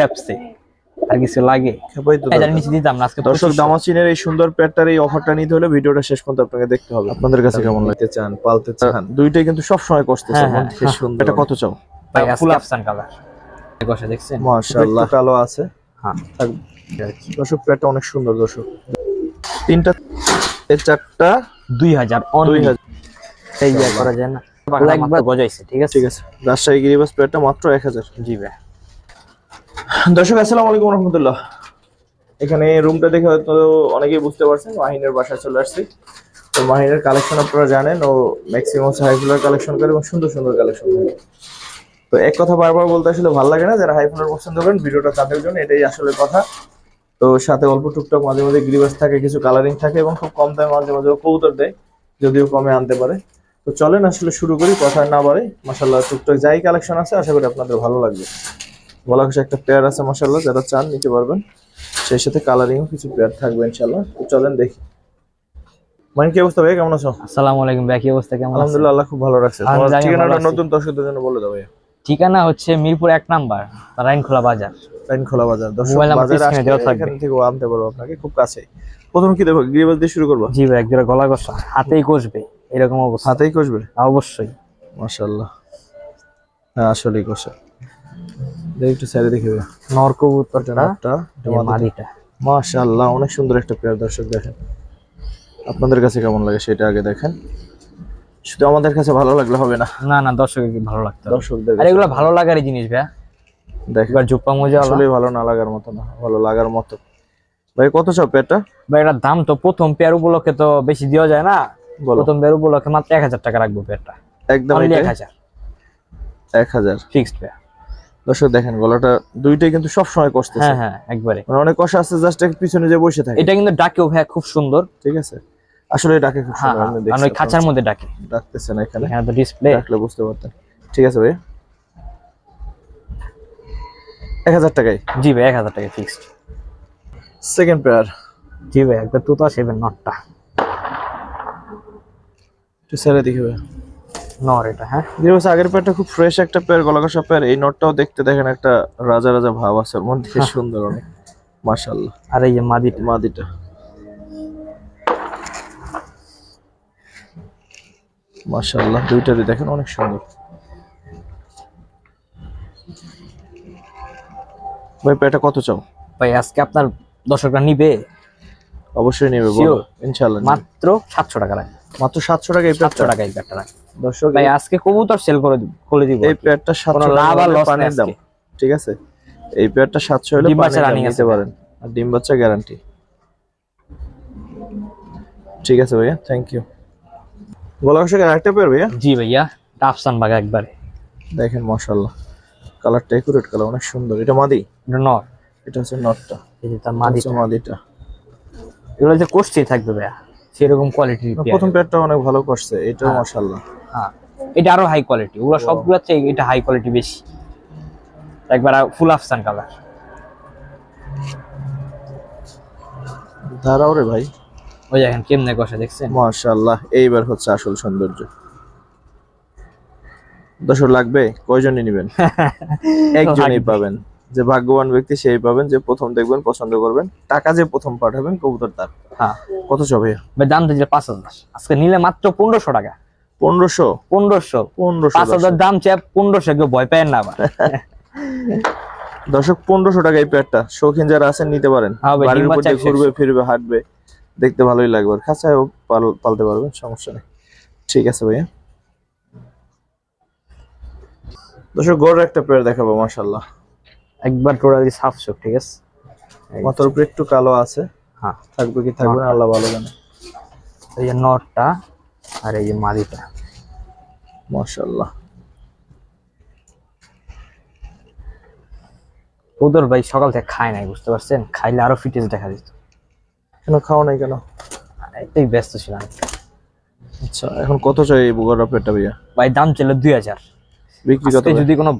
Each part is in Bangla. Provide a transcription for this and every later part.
অ্যাপসে আর কিছু লাগে। নিচে দিতাম না আজকে দর্শক 2500 দামাচিনের এই সুন্দর প্যাডটার এই অফারটা নিতে হলে ভিডিওটা শেষ পর্যন্ত আপনাকে দেখতে হবে। আপনাদের কাছে কেমন লাগতে চান পালতে চান। দুইটাই কিন্তু সব সময় হ্যাঁ, হ্যাঁ, সুন্দর এটা কত চাও? ভাই ফুল আফসান কালার দেখছেন? মাশাআল্লাহ। কালো আছে। হ্যাঁ। থাকবে। দর্শক প্যাডটা অনেক সুন্দর দর্শক। তিনটা এই চারটা দুই হাজার দুই হাজার। এই করা যায় না। একবার গজাইছে ঠিক আছে? ঠিক আছে। রাজশাহী গিরিবাস প্যাডটা মাত্র এক হাজার। জি ভাই। দর্শক, আসসালামু আলাইকুম রহমতুল্লাহ। এখানে রুমটা দেখে হয়তো অনেকেই বুঝতে পারছেন, মাহিনের বাসায় চলে আসছি। তো মাহিনের কালেকশন আপনারা জানেন, ও ম্যাক্সিমাম হাইফুলার কালেকশন করে এবং সুন্দর সুন্দর কালেকশন করে। তো এক কথা বারবার বলতে আসলে ভালো লাগে না, যারা হাইফুলার পছন্দ করেন, ভিডিওটা তাদের জন্য এটাই আসলে কথা। তো সাথে অল্প টুকটাক মাঝে মাঝে গ্রিবাস থাকে, কিছু কালারিং থাকে এবং খুব কম দামে মাঝে মাঝে ও কবুতর দেয়, যদিও কমে আনতে পারে। তো চলেন আসলে শুরু করি, কথা না বাড়ে মাসাল্লাহ টুকটাক যাই কালেকশন আছে, আশা করি আপনাদের ভালো লাগবে। গলা ঘষা একটা পেয়ার আছে মাসাল্লাহ যারা চান নিতে পারবেন। সেই সাথে কালারিংও কিছু পেয়ার থাকবে ইনশাল্লাহ তো চলেন দেখি। মানে কি অবস্থা ভাই? কেমন আছো? আসসালামু আলাইকুম ভাই কি অবস্থা? কেমন আলহামদুলিল্লাহ আল্লাহ খুব ভালো রাখছে। তোমার ঠিকানাটা নতুন দর্শকদের জন্য বলে দাও ভাই ঠিকানা হচ্ছে মিরপুর এক নাম্বার রাইনখোলা বাজার। লাইন খোলা বাজার দর্শক মোবাইল নাম্বার বাজারে স্ক্রিনে আসলে এখান থেকে আনতে পারব আপনাকে খুব কাছে প্রথম কি দেখো দিয়ে শুরু করব? জি ভাই একজোড়া গলা কষা হাতেই কষবে এরকম অবস্থা। হাতেই কষবে? অবশ্যই। হ্যাঁ আসলেই কষে। দেখি একটু স্যারে দেখি নর কবুতরটা মাদিটা। মাশাআল্লাহ অনেক সুন্দর একটা পেয়ার দর্শক দেখেন। আপনাদের কাছে কেমন লাগে সেটা আগে দেখেন। শুধু আমাদের কাছে ভালো লাগলে হবে না। না না দর্শকের কি ভালো লাগতো দর্শকদের আর এগুলো ভালো লাগারই জিনিস ভাই দেখেন। এবার জুপ্পা মোজা আসলে ভালো না লাগার মতো না ভালো লাগার মতো। ভাই কত চাও পেয়ারটা ভাই এটার দাম তো প্রথম পেয়ার উপলক্ষে তো বেশি দেওয়া যায় না। প্রথম পেয়ার উপলক্ষে মাত্র এক হাজার টাকা রাখব পেয়ারটা একদম এক হাজার। এক হাজার। ফিক্সড পেয়ার দর্শক দেখেন গলাটা দুইটাই কিন্তু সব সময় কষতেছে। হ্যাঁ হ্যাঁ একবারে। মানে অনেক কষা আছে জাস্ট পিছনে যে বসে থাকে। এটা কিন্তু ডাকেও ভাই খুব সুন্দর। ঠিক আছে? আসলে ডাকে খুব হ্যাঁ সুন্দর আমি হ্যাঁ, দেখছি আর খাঁচার মধ্যে ডাকে। ডাকতেছে না এখানে। এখানে তো ডিসপ্লে ডাকলে বুঝতে পারতেন। ঠিক আছে ভাই এক হাজার টাকায়। জি ভাই এক হাজার টাকা ফিক্সড সেকেন্ড পেয়ার জি ভাই একবার তুতা সেভেন নটটা একটু স্যারে দেখি ভাই নর এটা হ্যাঁ? জিনিস আগের পেয়ারটা খুব ফ্রেশ একটা পেয়ার গলা কষা পেয়ার। এই নটটাও দেখতে দেখেন একটা রাজা রাজা ভাব আছে ওর মধ্যে। হ্যাঁ। সুন্দর অনেক মাশাল্লাহ আর এই যে মাদিটা। মাদিটা। মাশাল্লাহ দুইটারই দেখেন অনেক সুন্দর। ভাই পেয়ারটা কত চাও? ভাই আজকে আপনার দর্শকরা নিবে? অবশ্যই নেবে বলো। ইনশাআল্লাহ মাত্র সাতশো টাকা রাখবে মাত্র সাতশো টাকা এই পেয়ারটা টাকা এই রাখবে দর্শক ভাই আজকে কবুতর সেল করে দিব করে দিব এই পেয়ারটা সাতশো লাভ আর নেই পানির দাম। ঠিক আছে? এই পেয়ারটা সাতশো হলে ডিম বাচ্চা নিতে আছে। পারেন। আর ডিম বাচ্চা গ্যারান্টি ঠিক আছে ভাইয়া থ্যাংক ইউ গলা কষা আরেকটা পেয়ার ভাইয়া? জি ভাইয়া আফসান বাগা একবারে। দেখেন মাশাল্লাহ কালারটা একুরেট কালার অনেক সুন্দর। এটা মাদি? এটা নর। এটা হচ্ছে নটটা এই যে তার এটা মাদি হচ্ছে মাদিটা। এগুলো যে কোষ্ঠী থাকবে ভাইয়া। সেরকম কোয়ালিটির প্রথম পেয়ারটা অনেক ভালো করছে এটাও হ্যাঁ। মাশাল্লাহ হ্যাঁ এটা আরও হাই কোয়ালিটি ওগুলো সবগুলো চেয়ে এটা হাই কোয়ালিটি বেশি। একবার ফুল আফসান কালার দাঁড়াও রে ভাই। ওই দেখেন কেমনে কষা দেখছেন? মাশাল্লাহ এইবার হচ্ছে আসল সৌন্দর্য। দর্শক লাগবে? কয়জনই নেবেন? একজনই পাবেন। যে ভাগ্যবান ব্যক্তি সেই পাবেন যে প্রথম দেখবেন পছন্দ করবেন। টাকা যে প্রথম পাঠাবেন কবুতর তার। হ্যাঁ। কত ভাই দাম দিয়েছিল পাঁচ হাজার। আজকে নিলে মাত্র পনেরোশো টাকা। পনেরোশো? পনেরোশো। পনেরোশো পাঁচ হাজার দাম চেয়ে পনেরোশো কেউ ভয় পায় না আবার। দর্শক পনেরোশো টাকা এই পেয়ারটা শৌখিন যারা আছেন নিতে পারেন। হ্যাঁ বাড়ির উপর দিয়ে ঘুরবে ফিরবে হাঁটবে দেখতে ভালোই লাগবে। আর খাঁচায়ও পালতে পারবেন সমস্যা নেই। ঠিক আছে ভাইয়া। দর্শক গড়ের একটা পেয়ার দেখাবো মাশাল্লাহ একবার টোটালি সাফ চোখ ঠিক আছে? মাথার উপরে একটু কালো আছে। হ্যাঁ। থাকবে কি থাকবে না আল্লাহ ভালো জানে। এই যে নটটা আর এই যে মাদিটা। মাশাল্লাহ ওদের ভাই সকাল থেকে খায় নাই বুঝতে পারছেন? খাইলে আরও ফিটেজ দেখা দিত। কেন খাও নাই কেন? এটাই ব্যস্ত ছিলাম। আচ্ছা এখন কত চাই এই গড়া পেয়ারটা ভাইয়া? ভাই দাম ছিল দুই হাজার। বিক্রি কত যদি কোনো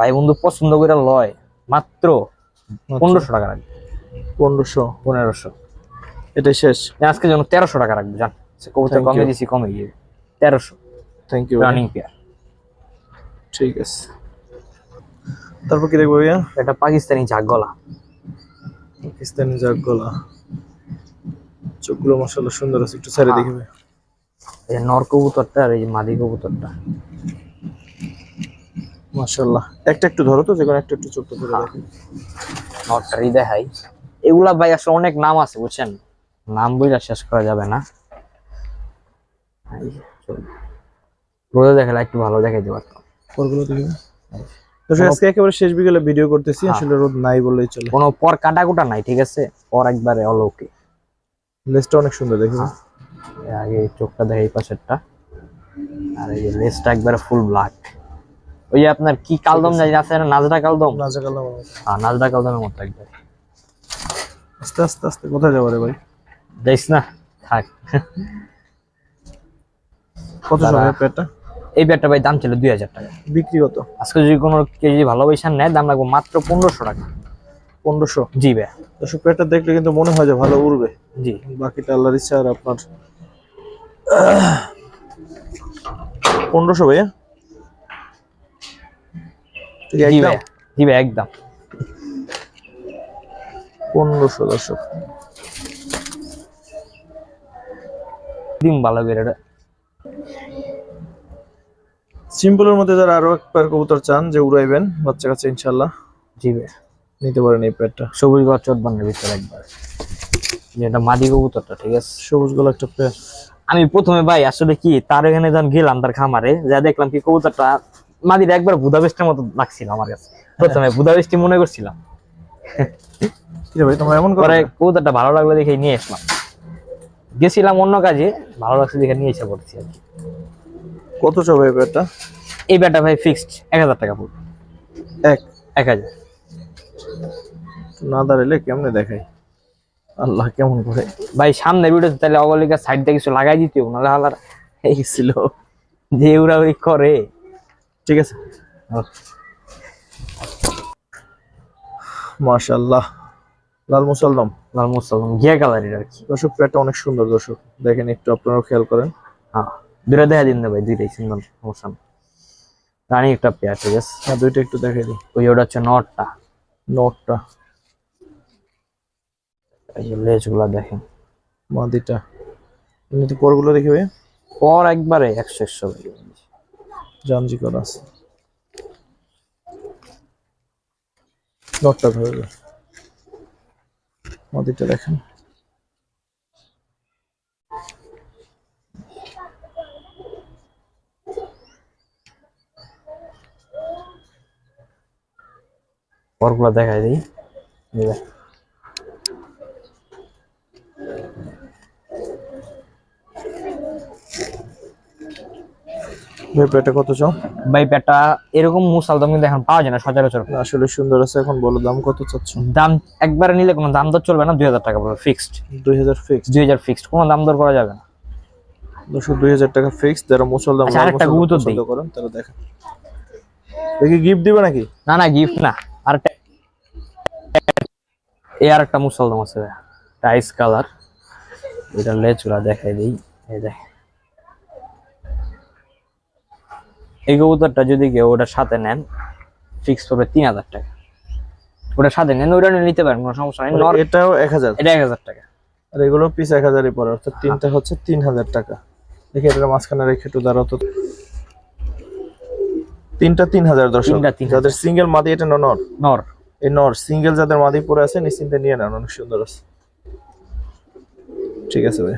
ভাই বন্ধু পছন্দ করে লয় মাত্র পনেরোশো টাকা রাখবে। পনেরোশো। পনেরোশো। এটাই শেষ। আজকে যেন তেরোশো টাকা রাখবে জান। কবুতর কমে. দিছি কমে গিয়ে। তেরোশো। থ্যাংক ইউ রানিং পেয়ার ঠিক আছে। তারপর কি দেখব ভাইয়া? এটা পাকিস্তানি ঝাক গলা। পাকিস্তানি জাগ গলা। চোখগুলো মশাল্লা সুন্দর আছে একটু সারি দেখবে এই নর কবুতরটা আর এই মাদি কবুতরটা। মাশাল্লাহ একটা একটু ধরো তো যে কোনো একটা একটু চোখটা ধরে নরটারই দেখাই এগুলা ভাই আসলে অনেক নাম আছে বুঝছেন? নাম বইলা শেষ করা যাবে না। রোদে দেখালে একটু ভালো দেখাইতে পারতাম। পরগুলো দেখি। দর্শক আজকে একেবারে শেষ বিকেলে ভিডিও করতেছি হ্যাঁ। আসলে রোদ নাই বললেই চলে। কোনো পর কাটাকুটা নাই ঠিক আছে? পর একবারে লেসটা অনেক সুন্দর দেখি। হ্যাঁ। আগে চোখটা দেখে এই পাশেরটা। আর এই যে লেজটা একবারে ফুল ব্ল্যাক ওই আপনার কি কালদম জানি আছে না? নাজরা কালদম? নাজা কালাম হ্যাঁ নাজরা কালদমের মতো একবার আস্তে আস্তে আস্তে কোথায় যাব রে ভাই? যাইস না থাক। কত সময় পেটটা? এই ব্যাটটা ভাই দাম ছিল দুই হাজার টাকা। বিক্রি কত? আজকে যদি কোনো কেজি ভালো ভালোবাসা নেয় দাম লাগবে মাত্র পনেরোশো টাকা। পনেরোশো? জি ভাই। দর্শক পেটটা দেখলে কিন্তু মনে হয় যে ভালো উড়বে। জি। বাকিটা আল্লাহর ইচ্ছা আর আপনার। পনেরোশো ভাইয়া ঠিক জি একদম? ভাই জি ভাই একদম। পনেরোশো দর্শক। দিন ভালো এটা। সিম্পলের মধ্যে যারা আরও এক কবুতর চান যে উড়াইবেন বাচ্চা কাছে ইনশাল্লাহ জি ভাই। নিতে পারেন এই পেয়ারটা সবুজ গছ চটবানের ভিতরে একবার। যেটা মাদি কবুতরটা ঠিক আছে? সবুজ গলা একটা পেয়ার আমি প্রথমে ভাই আসলে কি তার এখানে যখন গেলাম তার খামারে যা দেখলাম কি কবুতরটা মাদির একবার বুদাবেস্টের মতো লাগছিল আমার কাছে। প্রথমে বুদাবেস্টি মনে করছিলাম। কি রে ভাই এমন করে কবুতরটা ভালো লাগল দেখে নিয়ে আসলাম। গেছিলাম অন্য কাজে ভালো লাগছে দেখে নিয়ে এসে পড়ছি আর কি। কত চাও ভাই পেয়ারটা এই ব্যাটা ভাই ফিক্সড এক হাজার টাকা পড়বে। এক? এক হাজার। না দাঁড়াইলে কেমনে দেখাই? আল্লাহ কেমন করে? ভাই সামনে ভিডিওতে তাহলে অগলিকা সাইড দিয়ে কিছু লাগাই দিতে নাহলে হালার এই ছিল। যে ওরা ওই করে। ঠিক আছে। মাশাআল্লাহ। লাল মুসলদম লাল মুসলমান গিয়া কালারের আর কি। দর্শক পেয়ারটা অনেক সুন্দর দর্শক। দেখেন একটু আপনারাও খেয়াল করেন। হ্যাঁ দুটা দেখা দিন না ভাই দুইটাই সুন্দর সমস্যা নেই। রানী একটা পেয়ার ঠিক আছে? হ্যাঁ দুইটা একটু দেখাই দিই। ওই ওটা হচ্ছে নটটা। নোটটা। এই যে লেজগুলা দেখেন। মাদিটা। এমনিতে পরগুলো দেখি ভাই। পর একবারে একশো একশো। জামজি করা আছে নোটটা ধরবে মাদিটা দেখেন। পরগুলা দেখাই দিই। ভাই পেয়ারটা কত চাও? ভাই পেটা এরকম মুসাল দাম কিন্তু এখন পাওয়া যায় না সচরাচর আসলে সুন্দর আছে এখন বলো দাম কত চাচ্ছ? দাম একবারে নিলে কোনো দাম দর চলবে না দুই হাজার টাকা পড়বে ফিক্সড দুই হাজার ফিক্স দুই হাজার ফিক্সড কোনো দাম দর করা যাবে না। দুশো দুই হাজার টাকা ফিক্স যারা মুসল দাম আচ্ছা, আরেকটা কবুতর দিই। করেন তারা দেখেন। দেখি গিফট দিবে নাকি? না না গিফট না। আর একটা এই আর একটা মুসলদম আছে টাইস কালার এটা লেচুরা দেখাই দিই এই দেখ। এই কবুতরটা যদি কেউ ওটার সাথে নেন ফিক্স করবে তিন হাজার টাকা। ওটার সাথে নেন ওটা নিতে পারেন কোনো সমস্যা নেই। এটাও এক হাজার। এটা এক হাজার টাকা। আর এগুলো পিস এক হাজারই পরে অর্থাৎ তিনটা হচ্ছে তিন হাজার টাকা। দেখি এটা মাঝখানে রেখে একটু দাঁড়াও তো। তিনটা তিন হাজার দর্শক। যাদের সিঙ্গেল মাদি এটা নর নর এই নর সিঙ্গেল যাদের মাদি পরে আছে নিশ্চিন্তে নিয়ে নেন অনেক সুন্দর আছে। ঠিক আছে ভাই।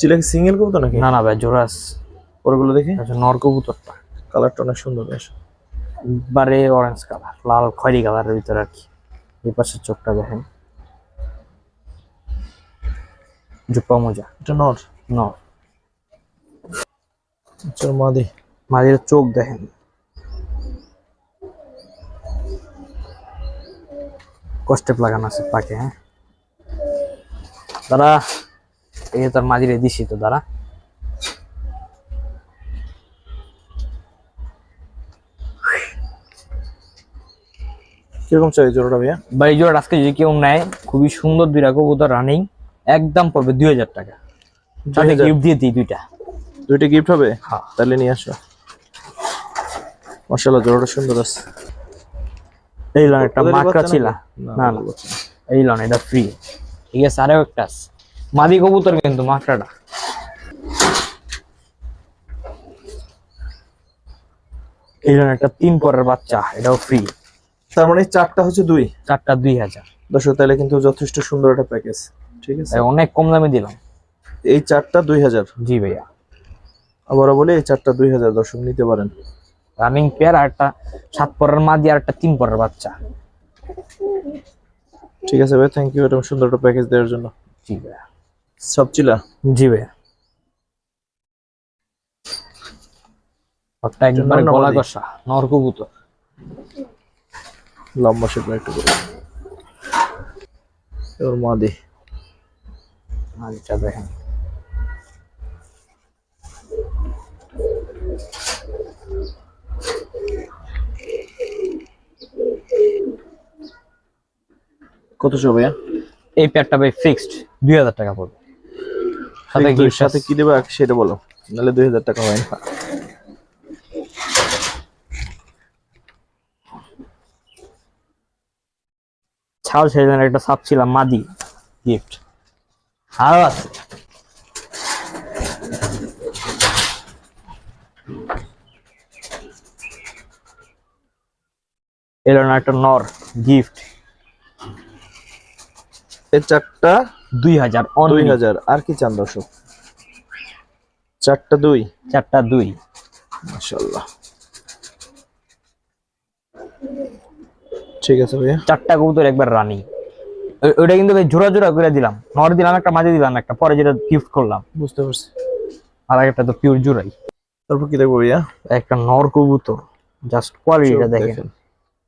চিলাকি সিঙ্গেল করব নাকি? না না ভাই জোরাস ওরগুলো দেখি? আচ্ছা নর কবুতরটা। কালারটা অনেক সুন্দর বেশ। একবারে অরেঞ্জ কালার লাল খয়েরি কালারের ভিতরে আর কি। এই পাশের চোখটা দেখেন। জুপ্পা মোজা। এটা নর? নর। আচ্ছা মাদি। মাদির চোখ দেখেন। কষ্টে লাগানো আছে পাকে হ্যাঁ। দাদা এই যে তোর মাঝিরে দিছি তো দাঁড়া। কীরকম চাই জোড়াটা ভাইয়া? বাড়ি জোড়া আজকে যদি কেউ নেয় খুবই সুন্দর দুইটা কবুতর রানিং একদম পড়বে দুই হাজার টাকা। 2000 গিফট দিয়ে দিই দুইটা। দুইটা গিফট হবে? হ্যাঁ। তাহলে নিয়ে আসো। মাশাআল্লাহ জোড়াটা সুন্দর আছে। এই লন একটা মাকড়া ছিল। না না। এই লন এটা ফ্রি ঠিক আছে আরেও একটা আছে। মাদি কবুতর কিন্তু মাত্রাটা এই লন একটা তিন পরের বাচ্চা এটাও ফ্রি তার মানে চারটা হচ্ছে দুই? চারটা দুই হাজার। দর্শক তাহলে কিন্তু যথেষ্ট সুন্দর একটা প্যাকেজ ঠিক আছে? অনেক কম দামে দিলাম। এই চারটা দুই হাজার। জি ভাইয়া। আবারও বলি এই চারটা দুই হাজার দর্শক নিতে পারেন। রানিং পেয়ার আর একটা সাত পরের মাদি আর একটা তিন পরের বাচ্চা। ঠিক আছে ভাই থ্যাংক ইউ এরকম সুন্দর একটা প্যাকেজ দেওয়ার জন্য। জি ভাইয়া। সব চিলা জি একবার গলা কষা লম্বা শেপের একটু করে এবার মাদি। মাদিটা দেখেন। কত ভাইয়া? এই পেয়ারটা ভাই ফিক্সড দুই হাজার টাকা পড়বে। সাথে সাথে সাথে কি দেবে সেটা বলো। নাহলে দুই হাজার টাকা হয় না। ছাড় সেদিন একটা সাপ ছিলাম মাদি গিফট আরও আছে। এলো না একটা নর গিফট এই চারটা দুই হাজার দুই হাজার। আর কি চান দর্শক? চারটা দুই। চারটা দুই। মাশাল্লাহ ঠিক আছে ভাইয়া। চারটা কবুতর একবার রানি। ওইটা কিন্তু ভাই জোড়া জোড়া করে দিলাম। নর দিলাম একটা মাঝে দিলাম একটা পরে যেটা গিফট করলাম। বুঝতে পারছি। আর একটা তো পিওর জোড়াই। তারপর কি দেখব ভাইয়া? একটা নর কবুতর জাস্ট কোয়ালিটিটা দেখেন।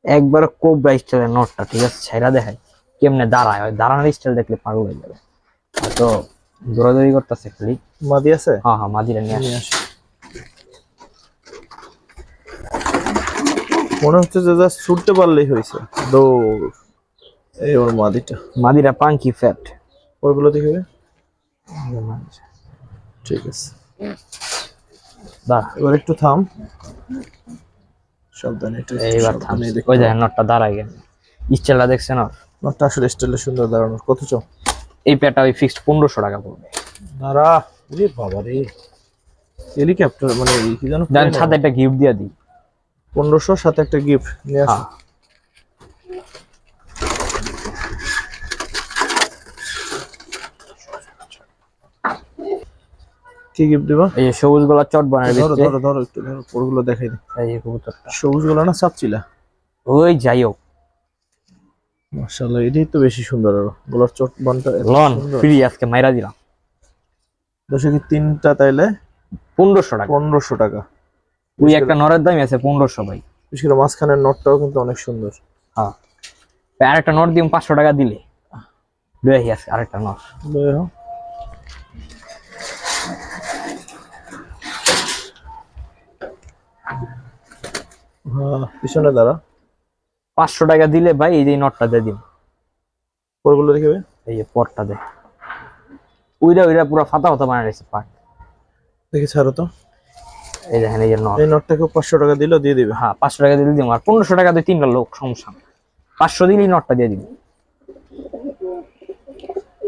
একবার কোবরা স্টাইলের নটটা ঠিক আছে? ছেড়া দেখায় কেমনে দাঁড়ায়? ওই দাঁড়ানোর স্টাইল দেখলে পাগল হয়ে যাবে। তো দৌড়াদৌড়ি করতেছে খালি। মাদি আছে? হ্যাঁ হ্যাঁ মাদিরা নিয়ে আসে মনে হচ্ছে যে যা ছুটতে পারলেই হয়েছে। দৌড়। এই ওর মাদিটা। মাদিরা পাঙ্কি ফ্যাট ওইগুলো দেখবে ঠিক আছে। দাঁড়া। এবার একটু থাম। সাবধানে এইবার দেখতে ওই। দেখেন নটটা দাঁড়ায় গেল স্টাইলটা দেখছেন ওর? নটটা আসলে স্টাইলে সুন্দর দাঁড়ানো কত চো এই প্যাটটা ওই ফিক্সড পনেরোশো টাকা পড়বে। দাঁড়া রে বাবা রে। হেলিকপ্টার মানে এই কি জানো জানেন সাথে একটা গিফট দিয়ে দিই। পনেরোশো সাথে একটা গিফট নিয়ে আসো। কি গিফট দিবা? এই সবুজ গোলা চট বানার ধরো ধরো ধরো একটু ধরো ওগুলো দেখাই দিই। এই কবুতরটা। সবুজগুলো না চাপছিলা ওই যাই হোক। মাশাআল্লাহ এটাই তো বেশি সুন্দর আরও। গোলার চট বানটা লন। ফ্রি আজকে মাইরা দিলাম। দশকে তিনটা তাইলে পনেরোশো টাকা। পনেরোশো টাকা। ওই একটা নরের দামই আছে পনেরোশো ভাই। বিশেষ করে মাঝখানের নটটাও কিন্তু অনেক সুন্দর। হ্যাঁ। আর একটা নোট দিয়ে পাঁচশো টাকা দিলে। লয়ে আহি আজকে আরেকটা নোট। লয়ে হ্যাঁ পিছনে দাঁড়া। পাঁচশো টাকা দিলে ভাই এই যে নোটটা দিয়ে দিন। পরগুলো দেখবে এই যে পরটা দে। ওইটা ওইটা পুরো ফাতা ফাতা বানায় রয়েছে পাট। দেখে ছাড়ো তো। এই দেখেন এই যে নট। এই নটটাকে পাঁচশো টাকা দিলেও দিয়ে দিবে। হ্যাঁ পাঁচশো টাকা দিলে দিব আর পনেরোশো টাকা দিয়ে তিনটা লোক সমস্যা। পাঁচশো দিলেই নটটা দিয়ে দিবি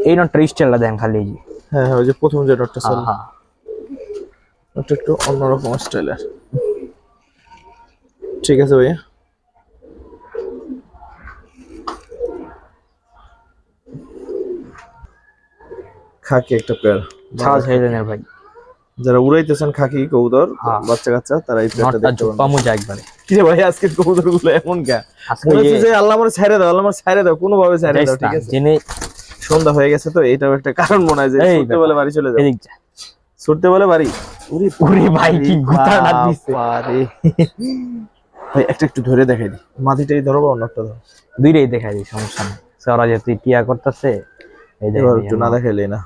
এই নটটা স্টাইলটা দেন খালি এই যে। হ্যাঁ হ্যাঁ ওই যে প্রথম যে নটটা ছিল হ্যাঁ হ্যাঁ। ওটা একটু অন্যরকম স্টাইলের ঠিক আছে ভাইয়া। খাকি একটা পেয়ার ছেড়ে দেন ভাই। যারা উড়াইতেছেন খাকি কবুতর হ্যাঁ। বাচ্চা কাচ্চা তারা এই নটটা দেখতে জোপা মোজা একবারে। কি রে ভাই আজকে কবুতরগুলো এমন কে? আজকে মনে হচ্ছে যে যে আল্লাহ আমার ছাইরে দাও আল্লাহ আমার ছাইরে দাও কোনো ভাবে ছাইরে দাও ঠিক আছে? জেনে সন্ধ্যা হয়ে গেছে তো এইটাও একটা কারণ মনে হয় যে ছুটতে বলে বাড়ি চলে যাও। এদিক যা। ছুটতে বলে বাড়ি? উরি ওরে ভাই কি গুতাটা দিছে। বাবারে। ভাই একটা একটু ধরে দেখাই দি। মাটিটাই ধরো বা অন্যটা ধরো। দুইটাই দেখাই দিই সমস্যা নেই। ওরা যেহেতু টিয়া করতেছে এই এই একটু যে না দেখাইলে না।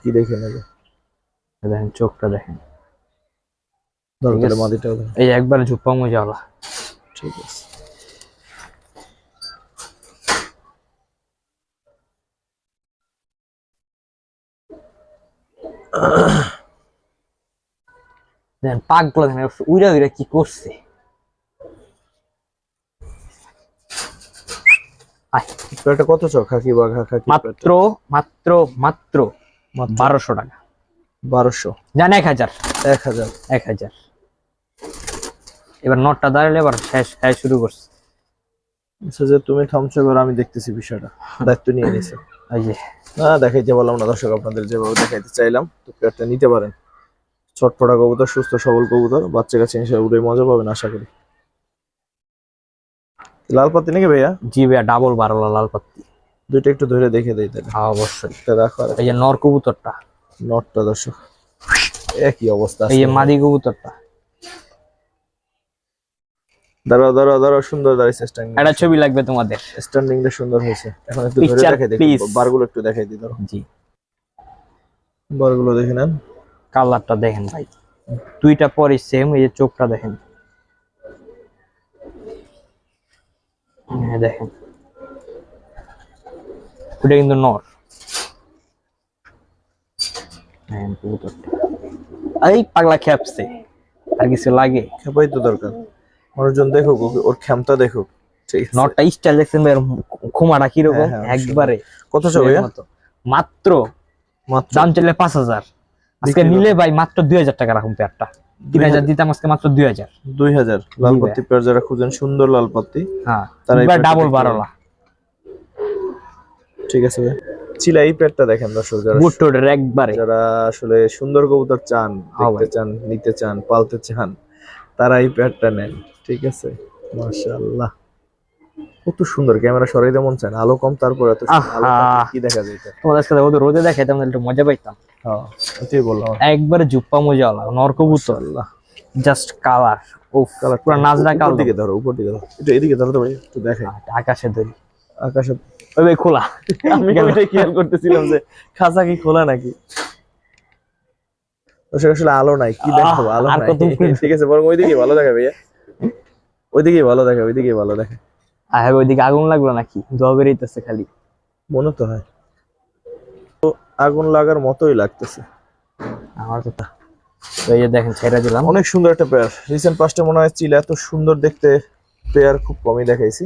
কি দেখে নেবে? দেখেন চোখটা দেখেন। এই একবার ঝুপ্পা মোজাওয়ালা। ঠিক আছে। দেখেন পাগগুলো দেখেন উইরা উইরা কি করছে? আয়। কত চ খাকি বাঘা খাকি মাত্র মাত্র মাত্র বারোশো টাকা। বারোশো। জান এক হাজার। এক হাজার। এক হাজার। এবার নটটা দাঁড়ালে এবার শেষ শেষ শুরু করছে। আচ্ছা যে তুমি থামছো এবার আমি দেখতেছি বিষয়টা। দায়িত্ব নিয়ে নিছে। এই যে। না দেখাইতে বললাম না দর্শক আপনাদের যেভাবে দেখাইতে চাইলাম তো পেয়ারটা নিতে পারেন। ছটফটা কবুতর সুস্থ সবল কবুতর বাচ্চা কাছে এসে উড়ে মজা পাবেন আশা করি। লাল পাতি নাকি ভাইয়া? জি ভাইয়া ডাবল বারোলা লাল পাত্তি দুইটা একটু ধরে দেখে দেই তাহলে। হ্যাঁ অবশ্যই। এটা আর এই যে নর কবুতরটা। নটটা দর্শক। একই অবস্থা এই যে মাদি কবুতরটা। দাঁড়াও দাঁড়াও দাঁড়াও সুন্দর দাঁড়িয়েছে স্ট্যান্ডিং একটা ছবি লাগবে তোমাদের। স্ট্যান্ডিংটা সুন্দর হয়েছে। এখন একটু ধরে দেখি please. বারগুলো একটু দেখাই দিই ধরো জি। বারগুলো দেখে নেন। কালারটা দেখেন ভাই। দুইটা পরে সেম এই যে চোখটা দেখেন। হ্যাঁ দেখেন। ওটা কিন্তু নর। এই পাগলা আর কিছু লাগে? খেপাই তো দরকার। মানুষজন দেখুক ওর ক্ষমতা দেখুক। ঠিক আছে। নটটা স্টাইল দেখছেন ভাই খুমাটা কীরকম? হ্যাঁ, হ্যাঁ। একবারে। কত চাও মাত্র। মাত্র। দাম চলে পাঁচ হাজার। আজকে নিলে ভাই মাত্র দুই হাজার টাকা রাখুন পেয়ারটা তিন হাজার দিতাম আজকে মাত্র দুই হাজার। দুই হাজার। লাল পাত্তি পেয়ার যারা খুঁজেন সুন্দর লাল পাত্তি হ্যাঁ তারা এবার ডাবল বারোলা। ঠিক আছে ভাই। চিলা এই পেয়ারটা দেখেন দর্শক যারা বুট একবারে। যারা আসলে সুন্দর কবুতর চান দেখতে চান নিতে চান পালতে চান তারা এই পেয়ারটা নেন। ঠিক আছে? মাশাআল্লাহ। কত সুন্দর ক্যামেরা সরাই মন চান আলো কম তারপর এত কি দেখা যায় এটা? তোমাদের সাথে রোদে দেখাইতাম একটু মজা পাইতাম। হ্যাঁ বললাম। একবারে জুপ্পা মজা হলো নরকবুতর। আল্লাহ জাস্ট কালার ও কালার পুরো নাজরা কাল দিকে ধরো উপর দিকে ধরো। একটু এদিকে ধরো তো ভাই একটু দেখাই আকাশে ধরি। আকাশে ওই ভাই খোলা। আমি ওইটাই খেয়াল করতেছিলাম যে খাঁচা কি খোলা নাকি? আসলে আলো নাই কি দেখো আলো নাই। ঠিক আছে বরং ওইদিকে ভালো দেখে ভাইয়া। ওইদিকেই ভালো দেখে ওইদিকেই ভালো দেখে। আর ওইদিকে আগুন লাগল নাকি? ধোয়া বেরিয়েছে খালি। মনে তো হয়। আগুন লাগার মতোই লাগতেছে। আমার তো এই যে দেখেন ছেড়ে দিলাম। অনেক সুন্দর একটা পেয়ার রিসেন্ট পাস্টে মনে হয় চিল এত সুন্দর দেখতে পেয়ার খুব কমই দেখাইছি।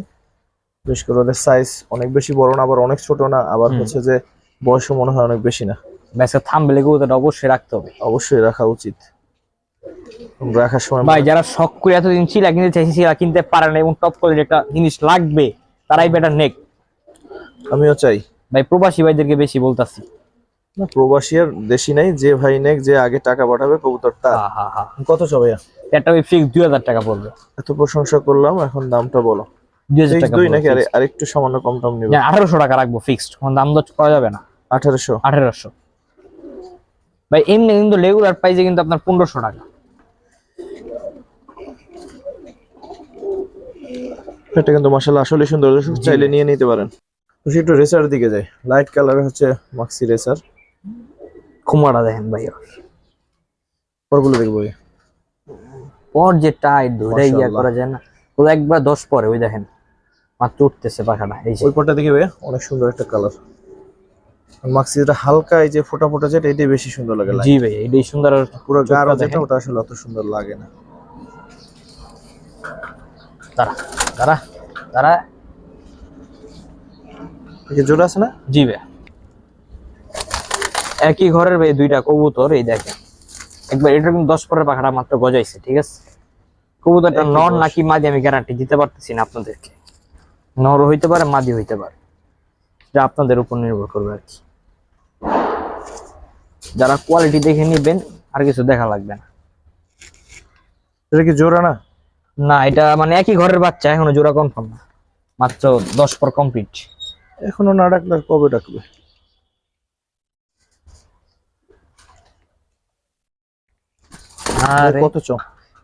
বিশেষ করে ওদের সাইজ অনেক বেশি বড় না আবার অনেক ছোট না আবার হচ্ছে যে বয়সও মনে হয় অনেক বেশি না। ব্যাসে থামবেলে কবুতরটা অবশ্যই রাখতে হবে। অবশ্যই রাখা উচিত। রাখার সময় ভাই যারা শখ করে এতদিন চিলা কিনতে চাইছে চিলা কিনতে পারে না এবং টপ কোয়ালিটি একটা জিনিস লাগবে তারাই বেটার নেক। আমিও চাই। ভাই প্রবাসী ভাইদেরকে বেশি বলতাছি। না প্রবাসী আর দেশি নাই যে ভাই নেক যে আগে টাকা পাঠাবে কবুতর তার। কত ভাইয়া? একটা ওই ফিক্স দুই হাজার টাকা পড়বে। এত প্রশংসা করলাম এখন দামটা বলো। দুই হাজার টাকা নাকি? আরে আরেকটু সামান্য কম টম নিবে। আঠারোশো টাকা রাখব ফিক্সড কোনো দাম দর করা যাবে না। আঠারোশো। আঠারোশো। ভাই এমনি কিন্তু রেগুলার প্রাইসে কিন্তু আপনার পনেরোশো টাকা। এটা কিন্তু মাসাল্লাহ আসলে সুন্দর। চাইলে নিয়ে নিতে পারেন। তো একটু রেসার দিকে যাই লাইট কালার হচ্ছে মাক্সি রেসার খুমাটা দেখেন ভাই। পরগুলো দেখব পর যে টাইট ধরে ইয়া করা যায় না। ও একবার দশ পরে ওই দেখেন। মাত্র উঠতেছে পাখাটা এই যে। ওই পরটা দেখে ভাই অনেক সুন্দর একটা কালার মাক্সি যেটা হালকা এই যে ফোটা ফোটা যেটা এটাই বেশি সুন্দর লাগে জি ভাই এটাই সুন্দর আর পুরো গাঢ় যেটা ওটা আসলে অত সুন্দর লাগে না। দাঁড়া দাঁড়া দাঁড়া। যে জোড়া আছে না? জি ভাই। একই ঘরের ভাই দুইটা কবুতর এই দেখেন। একবার এটা কিন্তু দশ পরের পাখাটা মাত্র গজাইছে ঠিক আছে? কবুতরটা নর নাকি মাদি আমি গ্যারান্টি দিতে পারতেছি না আপনাদেরকে। নর হইতে পারে মাদি হইতে পারে। এটা আপনাদের উপর নির্ভর করবে আর কি। যারা কোয়ালিটি দেখে নিবেন আর কিছু দেখা লাগবে না। এটা কি জোড়া না? না এটা মানে একই ঘরের বাচ্চা এখনও জোড়া কনফার্ম না। মাত্র দশ পর কমপ্লিট এখনও না ডাকলে কবে ডাকবে? আর কত চ?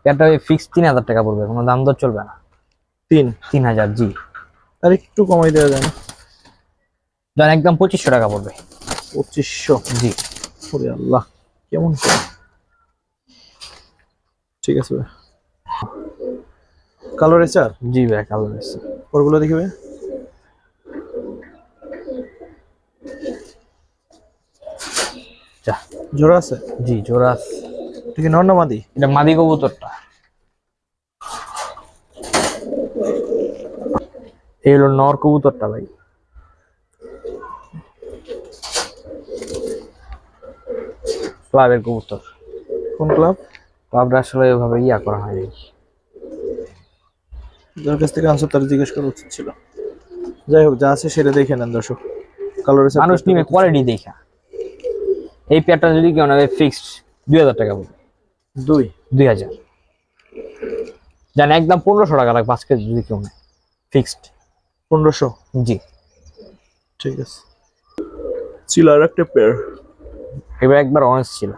এটা ফিক্স তিন হাজার টাকা পড়বে কোনো দাম দর চলবে না। তিন? তিন হাজার জি। আর একটু কমাই দেওয়া যায় না। যার একদম পঁচিশশো টাকা পড়বে। পঁচিশশো? জি। ওরে আল্লাহ কেমন ঠিক আছে ভাই। কালো রেচার জি ভাই কালো ওরগুলো দেখি ভাই যা জোড়া আছে? জি জোড়া আছে। এটা কি নর মাদি? এটা মাদি কবুতরটা। এই হলো নর কবুতরটা ভাই। ক্লাবের কবুতর। কোন ক্লাব? ক্লাবটা আসলে ওইভাবে ইয়া করা হয়নি। যার কাছ থেকে আনসার তার জিজ্ঞেস করা উচিত ছিল। যাই হোক যা আছে সেটা দেখে নেন দর্শক। কালার মানুষ নিবে কোয়ালিটি দেখা। এই পেয়ারটা যদি কেউ নেবে ফিক্সড দুই হাজার টাকা পড়বে দুই? দুই হাজার। জান একদম পনেরোশো টাকা লাগবে পাঁচ কেজি যদি কেউ নেয় ফিক্সড পনেরোশো? জি। ঠিক আছে। ছিল আর একটা পেয়ার এবার একবার অরেঞ্জ ছিল।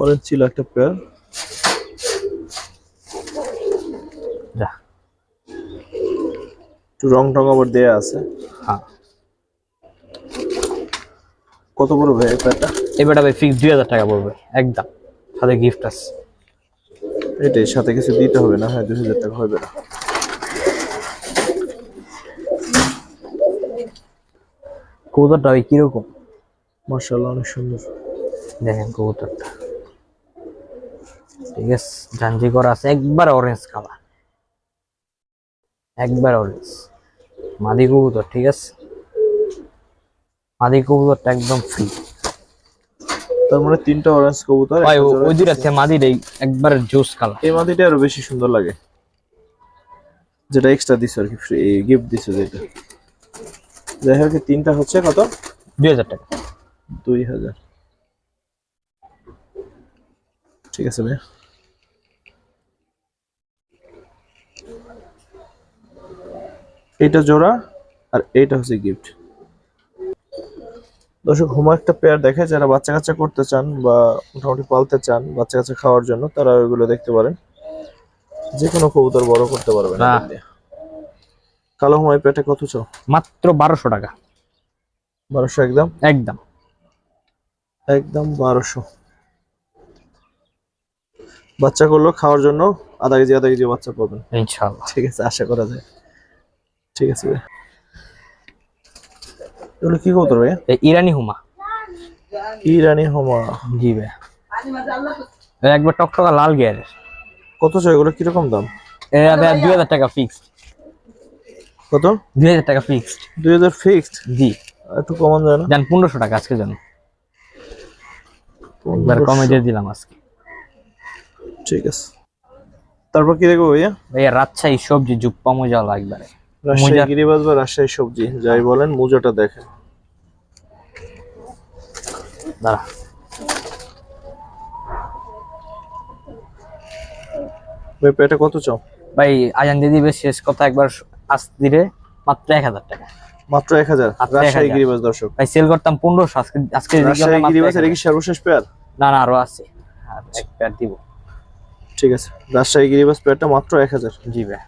অরেঞ্জ ছিল একটা পেয়ার যা। একটু রং টং আবার দেয়া আছে। হ্যাঁ। কত বড় ভাই এই পেয়ারটা এবারটা ভাই ফিক্সড দুই হাজার টাকা পড়বে একদম। সাথে গিফট আছে। এটাই সাথে কিছু দিতে হবে না হ্যাঁ দুই হাজার টাকা হবে না। কবুতরটা ওই কীরকম? মার্শাল্লাহ অনেক সুন্দর। দেখেন কবুতরটা। ঠিক আছে জাঞ্জি করা আছে একবার অরেঞ্জ কালার একবার অরেঞ্জ মাদি কবুতর ঠিক আছে? মাদি কবুতরটা একদম ফ্রি তার মানে তিনটা অরেঞ্জ কবুতর ভাই ওই দুইটা থেকে মাদির এই একবার জুস কালার এই মাটিটা আরও বেশি সুন্দর লাগে। যেটা এক্সট্রা দিছে আর কি ফ্রি গিফট দিছে যেটা। যাই হোক তিনটা হচ্ছে কত? দুই হাজার টাকা। দুই হাজার। ঠিক আছে ভাইয়া। এইটা জোড়া আর এইটা হচ্ছে গিফট দর্শক হুমা একটা পেয়ার দেখে যারা বাচ্চা কাচ্চা করতে চান বা মোটামুটি পালতে চান বাচ্চা কাচ্চা খাওয়ার জন্য তারা ওইগুলো দেখতে পারেন। যে কোনো কবুতর বড় করতে পারবেন না। কালো হুমাই পেটে কত চাও? মাত্র বারোশো টাকা। বারোশো একদম? একদম। একদম বারোশো। বাচ্চা করল খাওয়ার জন্য আধা কেজি আধা কেজি বাচ্চা পাবেন। ইনশাল্লাহ ঠিক আছে আশা করা যায়। ঠিক আছে এগুলো কি কবুতর ভাইয়া? ইরানি হুমা। ইরানি হোমা। জি ভাই এই একবার টকটকা লাল গিয়ারের। কত চাই এগুলো? কীরকম দাম? দুই হাজার টাকা ফিক্সড কত? দুই হাজার টাকা ফিক্সড দুই হাজার ফিক্সড জি। একটু কমান যায় না? জান পনেরোশো টাকা আজকে জানো। একবার কমে দিয়ে দিলাম আজকে। ঠিক আছে। তারপর কি দেখব ভাইয়া? ভাইয়া রাজশাহী সবজি জুপ্পা মজা একবারে। রাজশাহী। গিরিবাজ বা রাজশাহী সবজি যাই বলেন মুজোটা দেখেন। দাঁড়া। ভাই পেটে কত চাও? ভাই আজান দিয়ে দিবে শেষ কথা একবার আজ দিলে মাত্র এক হাজার টাকা। মাত্র এক হাজার? রাজশাহী 1000 গিরিবাজ দর্শক। ভাই সেল করতাম পনেরোশো আজকে আজকে রাজশাহী গিরিবাজ এটা কি সর্বশেষ পেয়ার? না না আরও আছে। এক প্যার দিব। ঠিক আছে। রাজশাহী গিরিবাজ পেয়ারটা মাত্র এক হাজার। জি ভাই।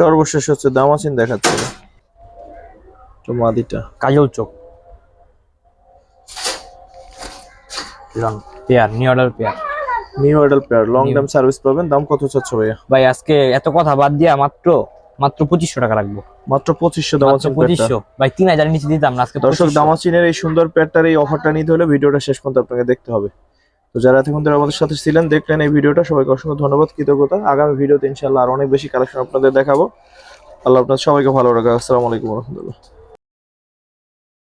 সর্বশেষ হচ্ছে দামাচিন দেখাচ্ছে। তো মাদিটা। কাজল চোখ। Pair new order pair new order pair long term service পাবেন দাম কত চাচ্ছ ভাইয়া? ভাই আজকে এত কথা বাদ দিয়া মাত্র মাত্র পঁচিশশো টাকা রাখব। মাত্র পঁচিশশো দামাচিন পঁচিশশো। ভাই তিন হাজার নিচে দিতাম না আজকে দর্শক 2500 দামাচিনের এই সুন্দর পেয়ারটার এই অফারটা নিতে হলে ভিডিওটা শেষ পর্যন্ত আপনাকে দেখতে হবে। তো যারা এতক্ষণ ধরে আমাদের সাথে ছিলেন, দেখলেন এই ভিডিওটা, সবাইকে অসংখ্য ধন্যবাদ, কৃতজ্ঞতা। আগামী ভিডিওতে ইনশাল্লাহ আর অনেক বেশি কালেকশন আপনাদের দেখাবো। আল্লাহ আপনার সবাইকে ভালো রাখা আসসালামু আলাইকুম রহমতুল্লাহ।